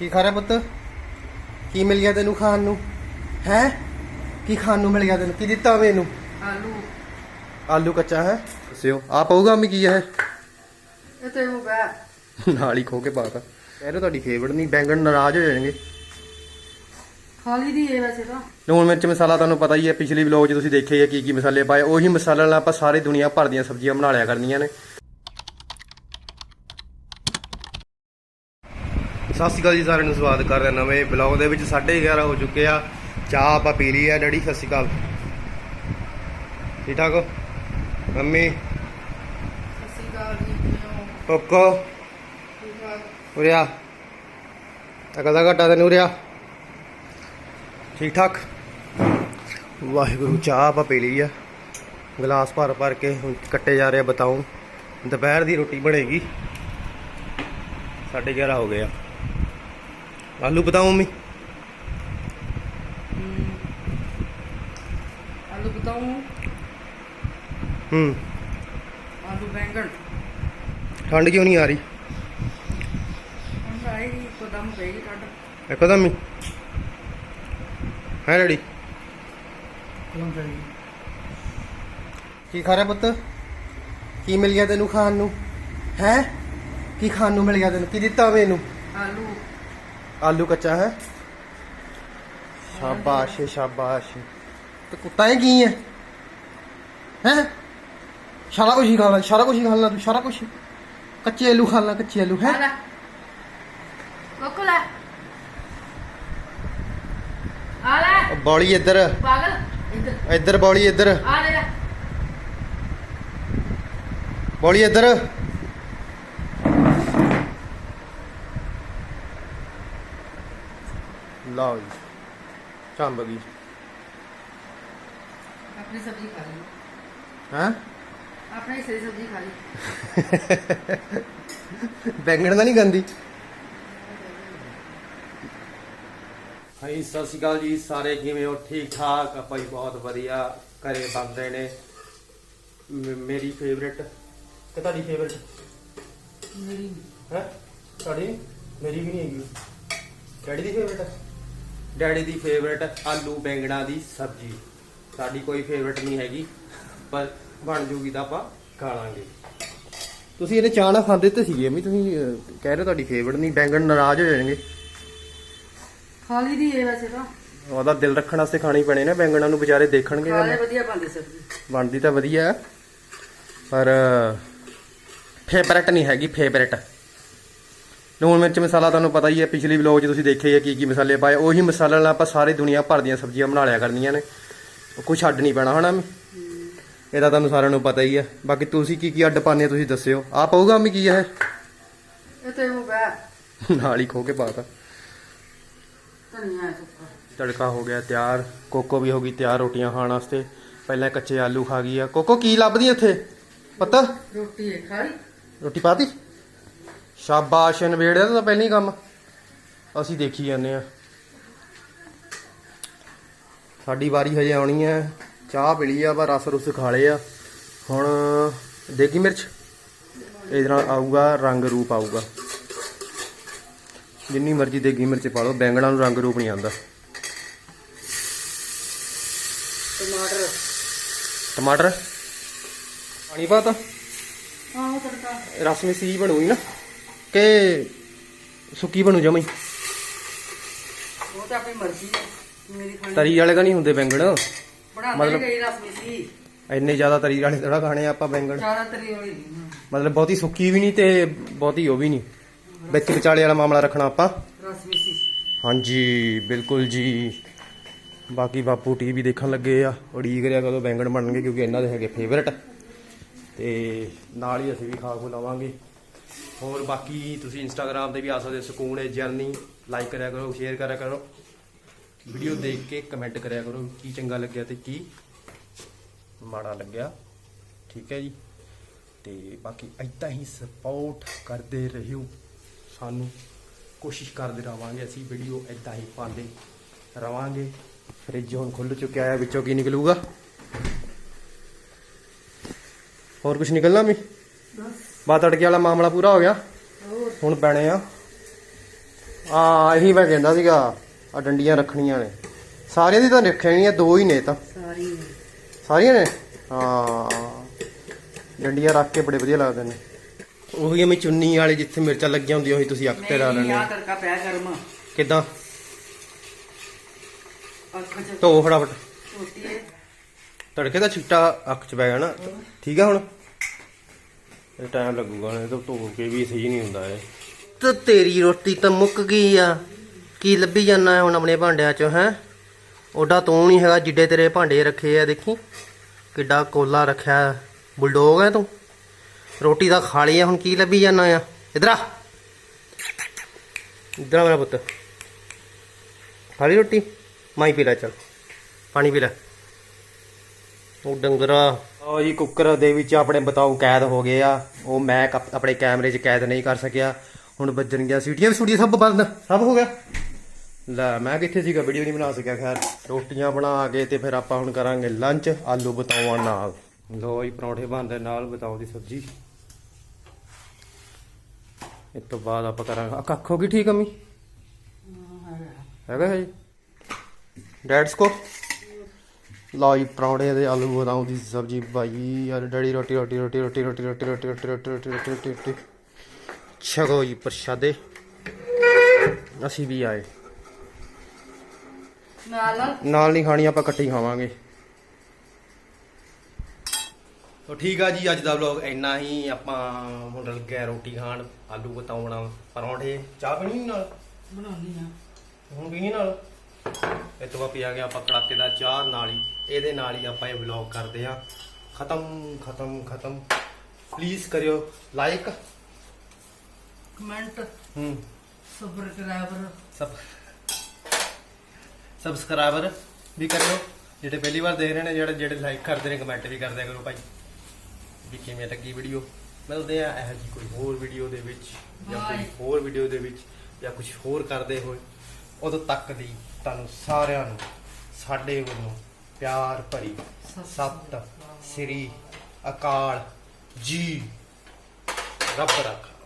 ਕੀ ਖਾ ਰਿਹਾ ਪੁੱਤ? ਕੀ ਮਿਲ ਗਿਆ ਤੈਨੂੰ ਖਾਣ ਨੂੰ? ਹੈ? ਕੀ ਖਾਣ ਨੂੰ ਮਿਲ ਗਿਆ ਤੈਨੂੰ? ਕੀ ਦਿੱਤਾ ਮੈਨੂੰ ਆਲੂ। ਆਲੂ ਕੱਚਾ ਹੈ? ਦੱਸਿਓ ਆ ਪਊਗਾ ਅੰਮੀ ਕੀ ਹੈ? ਇਹ ਤੇ ਉਹ ਬੈ। ਨਾਲ ਹੀ ਖੋ ਕੇ ਪਾਤਾ ਕਹਿ ਰਹੇ ਤੁਹਾਡੀ ਫੇਵਰਟ ਨਹੀਂ ਬੈਂਗਣ ਨਾਰਾਜ਼ ਹੋ ਜਾਣਗੇ। ਖਾਲੀ ਦੀ ਇਹ ਵੈਸੇ ਤਾਂ। ਲੂਣ ਮਿਰਚ ਮਸਾਲਾ ਤੁਹਾਨੂੰ ਪਤਾ ਹੀ ਹੈ ਪਿਛਲੀ ਵਲੌਗ 'ਚ ਤੁਸੀਂ ਦੇਖਿਆ ਹੀ ਹੈ ਕੀ ਕੀ ਮਸਾਲੇ ਪਾਏ। ਉਹੀ ਮਸਾਲੇ ਨਾਲ ਆਪਾਂ ਸਾਰੀ ਦੁਨੀਆ ਭਰ ਦੀਆਂ ਸਬਜ਼ੀਆਂ ਬਣਾ ਲਿਆ ਕਰਨੀਆਂ ਨੇ। ਸਤਿ ਸ਼੍ਰੀ ਅਕਾਲ ਜੀ ਸਾਰਿਆਂ ਨੂੰ, ਸਵਾਗਤ ਕਰਦੇ ਹਾਂ ਨਵੇਂ ਬਲੌਗ ਦੇ ਵਿੱਚ। 11:30 ਹੋ ਚੁੱਕੇ ਆ। ਚਾਹ ਆਪਾਂ ਪੀ ਲਈ ਆ ਡੈਡੀ, ਸਤਿ ਸ਼੍ਰੀ ਅਕਾਲ। ਠੀਕ ਠਾਕ ਹੋ? ਮੰਮੀ? ਸਤਿ ਸ਼੍ਰੀ ਅਕਾਲ ਜੀ ਕਿਵੇਂ ਹੋ ਕੋਕੋ ਠੀਕ ਠਾਕ ਉਰਿਆ ਅਕਲ ਦਾ ਘਟਾ ਤੈਨੂੰ ਉਰਿਆ ਠੀਕ ਠਾਕ ਵਾਹਿਗੁਰੂ, ਚਾਹ ਆਪਾਂ ਪੀ ਲਈ ਆ। ਗਲਾਸ ਭਰ ਭਰ ਕੇ ਹੁਣ ਕੱਟੇ ਜਾ ਰਹੇ ਆ ਬਤਾਉ ਦੁਪਹਿਰ ਦੀ ਰੋਟੀ ਬਣੇਗੀ। 11:30 ਹੋ ਗਏ ਆ। ਆਲੂ ਬਤਾਉ ਮੰਮੀ ਆਲੂ ਬਤਾਉ ਹੂੰ ਆਲੂ ਬੈਂਗਣ ਠੰਡ ਕਿਉਂ ਨਹੀਂ ਆ ਰਹੀ? ਹੁਣ ਆਏਗੀ ਕਦਮ ਪਏਗੀ ਠੰਡ। ਇੱਕਦਮ ਹੀ। ਹੈ ਡੈਡੀ ਕੌਣ ਜਾਏਗੀ ਕੀ ਖਾ ਰਿਹਾ ਪੁੱਤ? ਕੀ ਮਿਲ ਗਿਆ ਤੈਨੂੰ ਖਾਣ ਨੂੰ? ਹੈ? ਕੀ ਖਾਣ ਨੂੰ ਮਿਲ ਗਿਆ ਤੈਨੂੰ? ਕੀ ਦਿੱਤਾ ਮੈਨੂੰ ਆਲੂ ਆਲੂ। ਕੱਚਾ ਹੈ ਸ਼ਾਬਾਸ਼ ਸ਼ਾਬਾਸ਼ ਤੇ ਕੁੱਤਾ ਹੈ ਕੀ ਹੈ ਹੈ ਸਾਰਾ ਕੁਝ ਹੀ ਖਾ ਲੈ ਸਾਰਾ ਕੁਝ ਹੀ ਖਾ ਲੈ ਤੂੰ ਸਾਰਾ ਕੁਝ ਕੱਚੇ ਆਲੂ ਖਾ ਲੈ ਕੱਚੇ ਆਲੂ ਹੈ ਆ ਲੈ ਕੋਕੋ ਲੈ ਆ ਲੈ ਬੌਲੀ ਇੱਧਰ ਪਾਗਲ ਇੱਧਰ ਇੱਧਰ ਬੌਲੀ ਇੱਧਰ ਆ ਲੈ ਲੈ ਬੌਲੀ ਇੱਧਰ ਲਓ ਜੀ ਚੰਬ ਗਈ ਆਪਣੀ ਸਬਜ਼ੀ ਖਾ ਲਈ। ਹੈ? ਆਪਣੀ ਸਹੀ ਸਬਜ਼ੀ ਖਾ ਲਈ। ਬੈਂਗਣ ਤਾਂ ਨਹੀਂ ਗੰਦੀ? ਹਾਈ ਸਤਿ ਸ਼੍ਰੀ ਅਕਾਲ ਜੀ ਸਾਰੇ ਕਿਵੇਂ ਹੋ? ਠੀਕ ਠਾਕ? ਆਪਾਂ ਹੀ ਬਹੁਤ ਵਧੀਆ ਘਰੇ ਰਹੇ ਨੇ। ਮੇਰੀ ਫੇਵਰੇਟ ਤੇ ਤੁਹਾਡੀ ਫੇਵਰੇਟ ਮੇਰੀ ਹੈ? ਤੁਹਾਡੀ? ਮੇਰੀ ਵੀ ਨਹੀਂ ਹੈਗੀ। ਡੈਡੀ ਦੀ ਫੇਵਰੇਟ ਡੈਡੀ ਦੀ ਫੇਵਰੇਟ ਆਲੂ ਬੈਂਗਣਾ ਦੀ ਸਬਜ਼ੀ। ਸਾਡੀ ਕੋਈ ਫੇਵਰੇਟ ਨਹੀਂ ਹੈਗੀ ਪਰ ਬਣ ਜੂਗੀ ਤਾਂ ਆਪਾਂ ਖਾ ਲਾਂਗੇ ਤੁਸੀਂ ਇਹਨੇ ਚਾਹ ਨਾਲ ਖਾਂਦੇ ਤੇ ਸੀਗੇ ਵੀ ਤੁਸੀਂ ਅਹ, ਕਹਿ ਰਹੇ ਤੁਹਾਡੀ ਫੇਵਰਟ ਨਹੀਂ ਬੈਂਗਣ ਨਾਰਾਜ਼ ਹੋ ਜਾਣਗੇ। ਖਾਲੀ ਦੀ ਇਹ ਵੈਸੇ ਤਾਂ। ਉਹਦਾ ਦਿਲ ਰੱਖਣ ਵਾਸਤੇ ਖਾਣੀ ਪੈਣੇ ਨੇ ਬੈਂਗਣਾਂ ਨੂੰ ਵਿਚਾਰੇ ਦੇਖਣਗੇ ਗੱਲ ਵਧੀਆ ਬਣਦੀ ਸਬਜ਼ੀ। ਬਣਦੀ ਤਾਂ ਵਧੀਆ ਹੈ ਪਰ ਫੇਵਰਟ ਨਹੀਂ ਹੈਗੀ ਫੇਵਰਟ ਲੂਣ ਮਿਰਚ ਮਸਾਲਾ ਤੁਹਾਨੂੰ ਪਤਾ ਹੀ ਹੈ ਪਿਛਲੀ ਵਲੌਗ 'ਚ ਤੁਸੀਂ ਦੇਖਿਆ ਹੀ ਹੈ ਕੀ ਕੀ ਮਸਾਲੇ ਪਾਏ। ਉਹੀ ਮਸਾਲੇ ਨਾਲ ਆਪਾਂ ਸਾਰੀ ਦੁਨੀਆ ਭਰ ਦੀਆਂ ਸਬਜ਼ੀਆਂ ਬਣਾ ਲਿਆ ਕਰਨੀਆਂ ਨੇ। ਕੋਈ ਛੱਡ ਨਹੀਂ ਪੈਣਾ ਹਨਾ ਇਹਦਾ ਤੁਹਾਨੂੰ ਸਾਰਿਆਂ ਨੂੰ ਪਤਾ ਹੀ ਹੈ। ਬਾਕੀ ਤੁਸੀਂ ਕੀ ਕੀ ਅੱਡ ਹੋ ਤੁਸੀਂ ਦੱਸਿਓ। ਆ ਪਊਗਾ ਅੰਮੀ ਕੀ ਹੈ ਇਹ? ਤੇ ਉਹ ਬੈ ਨਾਲ ਹੀ ਖੋ ਕੇ ਪਾਤਾ। ਧਨੀਆ ਤੜਕਾ ਹੋ ਗਿਆ ਤਿਆਰ। ਕੋਕੋ ਵੀ ਹੋ ਗਈ ਤਿਆਰ ਰੋਟੀਆਂ ਖਾਣ ਵਾਸਤੇ। ਪਹਿਲਾਂ ਕੱਚੇ ਆਲੂ ਖਾ ਗਈ ਆ। ਕੋਕੋ ਕੀ ਲੱਭਦੀ ਇੱਥੇ? ਪਤਾ? ਰੋਟੀ ਹੈ ਖਾਲੀ। ਰੋਟੀ ਪਾਤੀ? ਸ਼ਾਬਾਸ਼ ਨਵੇੜਿਆ ਤਾਂ ਪਹਿਲਾਂ ਹੀ ਕੰਮ। ਅਸੀਂ ਦੇਖੀ ਜਾਂਦੇ ਆ ਸਾਡੀ ਵਾਰੀ ਹਜੇ ਆਉਣੀ ਹੈ। ਚਾਹ ਪੀ ਲਈ ਆ ਬਾ ਰਸ ਰੁਸ ਖਾ ਲਏ ਆ। ਹੁਣ ਦੇਗੀ ਮਿਰਚ? ਇਹਦੇ ਨਾਲ ਆਊਗਾ ਰੰਗ ਰੂਪ ਆਊਗਾ। ਜਿੰਨੀ ਮਰਜ਼ੀ ਦੇਗੀ ਮਿਰਚ ਪਾ ਲਓ ਬੈਂਗਣਾ ਨੂੰ ਰੰਗ ਰੂਪ ਨਹੀਂ ਆਉਂਦਾ। ਟਮਾਟਰ। ਟਮਾਟਰ? ਪਾਣੀ ਪਾਤਾ ਆਹ ਤੜਕਾ। ਰਸਮੀ ਸੀ ਬਣੂਗੀ ਨਾ। ਕਿ ਸੁੱਕੀ ਬਣੂ ਜਮਈ ਉਹ ਤਾਂ ਆਪਣੀ ਮਰਜ਼ੀ ਹੈ ਮੇਰੀ ਖਾਣੀ ਤਰੀ ਵਾਲੇ ਤਾਂ ਨਹੀਂ ਹੁੰਦੇ ਬੈਂਗਣ। ਬਣਾਉਂਦੇ ਮਤਲਬ- ਗਈ ਇੰਨੇ ਜ਼ਿਆਦਾ ਤਰੀ ਵਾਲੇ ਥੋੜਾ ਖਾਣੇ ਆ ਆਪਾਂ ਬੈਂਗਣ। ਤਰੀ ਮਤਲਬ ਬਹੁਤੀ ਸੁੱਕੀ ਵੀ ਨਹੀਂ ਤੇ ਬਹੁਤੀ ਉਹ ਵੀ ਨਹੀਂ। ਵਿੱਚ ਵਿਚਾਲੇ ਵਾਲਾ ਮਾਮਲਾ ਰੱਖਣਾ ਆਪਾਂ। ਹਾਂਜੀ ਬਿਲਕੁਲ ਜੀ। ਬਾਕੀ ਬਾਪੂ ਟੀਵੀ ਦੇਖਣ ਲੱਗੇ ਆ। ਉਡੀਕ ਰਿਆ ਕਦੋਂ ਬੈਂਗਣ ਬਣਨਗੇ ਕਿਉਂਕਿ ਇਹਨਾਂ ਦੇ ਹੈਗੇ ਫੇਵਰਟ ਤੇ ਨਾਲ ਹੀ ਅਸੀਂ ਵੀ ਖਾ ਖੋ ਲਵਾਂਗੇ। ਹੋਰ ਬਾਕੀ ਤੁਸੀਂ ਇੰਸਟਾਗ੍ਰam ਤੇ ਵੀ ਆ ਸਕਦੇ ਸਕੂਨ ਹੈ ਜਰਨੀ ਲਾਈਕ ਕਰਿਆ ਕਰੋ ਸ਼ੇਅਰ ਕਰਿਆ ਕਰੋ। ਵੀਡੀਓ ਦੇਖ ਕੇ ਕਮੈਂਟ ਕਰਿਆ ਕਰੋ ਕੀ ਚੰਗਾ ਲੱਗਿਆ ਤੇ ਕੀ ਮਾੜਾ ਲੱਗਿਆ। ਠੀਕ ਹੈ ਜੀ। ਤੇ ਬਾਕੀ ਏਦਾਂ ਹੀ ਸਪੋਰਟ ਕਰਦੇ ਰਹਿਓ ਸਾਨੂੰ ਕੋਸ਼ਿਸ਼ ਕਰਦੇ ਰਵਾਂਗੇ, ਅਸੀਂ ਵੀਡੀਓ ਏਦਾਂ ਹੀ ਪਾਉਂਦੇ ਰਵਾਂਗੇ। ਫ੍ਰਿਜ ਹੁਣ ਖੁੱਲ ਚੁੱਕਿਆ ਹੈ, ਵਿੱਚੋਂ ਕੀ ਨਿਕਲੂਗਾ? ਹੋਰ ਕੁਝ ਨਿਕਲਣਾ ਵੀ ਬਸ। ਬਾ ਤੜਕੇ ਵਾਲਾ ਮਾਮਲਾ ਪੂਰਾ ਹੋ ਗਿਆ। ਹੁਣ ਪੈਣੇ ਆ। ਆ ਇਹੀ ਮੈਂ ਕਹਿੰਦਾ ਸੀਗਾ ਆ ਡੰਡੀਆਂ ਰੱਖਣੀਆਂ ਨੇ। ਸਾਰਿਆਂ ਦੀ ਤਾਂ ਰੱਖੀਆਂ ਨਹੀਂ ਆ ਦੋ ਹੀ ਨੇ ਤਾਂ। ਸਾਰੀ ਸਾਰੀਆਂ ਨੇ? ਹਾਂ। ਡੰਡੀਆਂ ਰੱਖ ਕੇ ਬੜੇ ਵਧੀਆ ਲੱਗਦੇ ਨੇ। ਉਹੀ ਐਵੇਂ ਚੁੰਨੀ ਵਾਲੇ ਜਿੱਥੇ ਮਿਰਚਾਂ ਲੱਗੀਆਂ ਹੁੰਦੀਆਂ ਉਹੀ ਤੁਸੀਂ ਅੱਖ ਤੇ ਲਾ ਲੈਣੇ ਆ ਤੜਕਾ ਪਿਆ ਗਰਮ। ਕਿਦਾਂ? ਅੱਖ ਚ ਧੋ ਫਟਾਫਟ। ਤੜਕੇ ਦਾ ਛਿੱਟਾ ਅੱਖ 'ਚ ਪੈ ਗਿਆ ਨਾ। ਠੀਕ ਆ ਹੁਣ? ਇਹ ਟਾਈਮ ਲੱਗੂਗਾ, ਨਹੀਂ ਤਾਂ ਧੋ ਕੇ ਵੀ ਸਹੀ ਨਹੀਂ ਹੁੰਦਾ ਇਹ। ਤੇ ਤੇਰੀ ਰੋਟੀ ਤਾਂ ਮੁੱਕ ਗਈ ਆ। ਕੀ ਲੱਭੀ ਜਾਂਦਾ ਹੁਣ ਆਪਣੇ ਭਾਂਡਿਆਂ 'ਚ, ਹੈ? ਓਡਾ ਤੂੰ ਨਹੀਂ ਹੈਗਾ ਜਿੱਡੇ ਤੇਰੇ ਭਾਂਡੇ ਰੱਖੇ ਆ, ਦੇਖੀ? ਕਿੱਡਾ ਕੋਲਾ ਰੱਖਿਆ ਬੁਲਡੋਗ ਹੈ ਤੂੰ। ਰੋਟੀ ਤਾਂ ਖਾ ਲਈ ਆ, ਹੁਣ ਕੀ ਲੱਭੀ ਜਾਂਦਾ ਆ? ਇਧਰ ਆ। ਇਧਰ ਆ ਮੇਰਾ ਪੁੱਤ। ਖਾ ਲਈ ਰੋਟੀ? ਮਾਈ ਪੀ ਲੈ, ਚਲ। ਪਾਣੀ ਪੀ ਲੈ। ਉਹ ਡੰਗਰਾ। ਉਹ ਜੀ ਕੁੱਕਰ ਦੇ ਵਿੱਚ ਆਪਣੇ ਬਤਾਓ ਕੈਦ ਹੋ ਗਏ ਆ। ਉਹ ਮੈਂ ਕਪ- ਆਪਣੇ ਕੈਮਰੇ 'ਚ ਕੈਦ ਨਹੀਂ ਕਰ ਸਕਿਆ। ਹੁਣ ਵੱਜਣ ਗਿਆ ਸੀਟੀਆਂ ਵੀ ਸੂਟੀਆਂ ਸਭ ਬੰਦ ਸਭ ਹੋ ਗਿਆ। ਲੈ ਮੈਂ ਕਿੱਥੇ ਸੀਗਾ? ਵੀਡੀਓ ਨਹੀਂ ਬਣਾ ਸਕਿਆ ਖੈਰ। ਰੋਟੀਆਂ ਬਣਾ ਕੇ ਤੇ ਫਿਰ ਆਪਾਂ ਹੁਣ ਕਰਾਂਗੇ ਲੰਚ ਆਲੂ ਬਤਾਉਆਂ ਨਾਲ। ਲੋ ਜੀ ਪਰੌਂਠੇ ਬਣਦੇ ਨਾਲ ਬਤਾਓ ਦੀ ਸਬਜ਼ੀ। ਇਸ ਤੋਂ ਬਾਅਦ ਆਪਾਂ ਕਰਾਂਗੇ ਆ ਕੱਖ ਹੋ ਗਈ ਠੀਕ ਅਮੀ? ਹੈਗਾ। ਹੈ ਜੀ। ਡੈਡਸ ਕੋ ਲਓ ਜੀ ਪਰੌਂਠੇ ਦੇ ਆਲੂ ਬਤਾਉ ਦੀ ਸਬਜ਼ੀ ਭਾਈ ਯਾਰ ਡੈਡੀ ਰੋਟੀ ਰੋਟੀ ਰੋਟੀ ਰੋਟੀ ਰੋਟੀ ਰੋਟੀ ਰੋਟੀ ਰੋਟੀ ਰੋਟੀ ਰੋਟੀ ਰੋਟੀ ਰੋਟੀ ਰੋਟੀ ਛਕੋ ਜੀ ਪ੍ਰਸ਼ਾਦੇ ਅਸੀਂ ਵੀ ਆਏ ਨਾਲ ਨਾਲ ਨਹੀਂ ਖਾਣੀ ਆਪਾਂ ਇਕੱਠੇ ਖਾਵਾਂਗੇ ਤੋ ਠੀਕ ਆ ਜੀ ਅੱਜ ਦਾ ਵਲੌਗ ਇੰਨਾ ਹੀ ਆਪਾਂ ਹੁਣ ਲੱਗੇ ਆ ਰੋਟੀ ਖਾਣ ਆਲੂ ਬਤਾਉਣਾ ਪਰੌਂਠੇ ਚਾਹ ਪੀਣੀ ਨਾਲ ਬਣਾਉਣੀ ਆ ਹੁਣ ਪੀਣੀ ਨਾਲ ਇਹ ਤੋਂ ਬਾਅਦ ਪੀਆ ਗਿਆ ਆਪਾਂ ਕੜਾਕੇ ਦਾ ਚਾਹ ਨਾਲ ਹੀ। ਇਹਦੇ ਨਾਲ ਹੀ ਆਪਾਂ ਇਹ ਵਲੌਗ ਕਰਦੇ ਆ ਖਤਮ ਖਤਮ ਖਤਮ। ਪਲੀਜ਼ ਕਰਿਓ ਲਾਈਕ ਕਮੈਂਟ ਹੂੰ। ਸਬਸਕ੍ਰਾਈਬਰ ਸਬ ਸਬਸਕ੍ਰਾਈਬਰ ਵੀ ਕਰਿਓ। ਜਿਹੜੇ ਪਹਿਲੀ ਵਾਰ ਦੇਖ ਰਹੇ ਨੇ ਜਿਹੜੇ ਜਿਹੜੇ ਲਾਈਕ ਕਰਦੇ ਨੇ ਕਮੈਂਟ ਵੀ ਕਰਦਿਆ ਕਰੋ ਭਾਈ। ਵੀ ਕਿਵੇਂ ਲੱਗੀ ਵੀਡੀਓ ਮਿਲਦੇ ਆ ਇਹੋ ਜੀ ਕੋਈ ਹੋਰ ਵੀਡੀਓ ਦੇ ਵਿੱਚ ਜਾਂ ਕੋਈ. ਹੋਰ ਵੀਡੀਓ ਦੇ ਵਿੱਚ ਜਾਂ ਕੁਝ ਹੋਰ ਕਰਦੇ ਹੋਏ। ਉਦੋਂ ਤੱਕ ਦੀ ਤੁਹਾਨੂੰ ਸਾਰਿਆਂ ਨੂੰ ਸਾਡੇ ਵੱਲੋਂ ਪਿਆਰ ਭਰੀ ਸਤਿ ਸ੍ਰੀ ਅਕਾਲ। ਜੀ। ਰੱਬ ਰੱਖਾ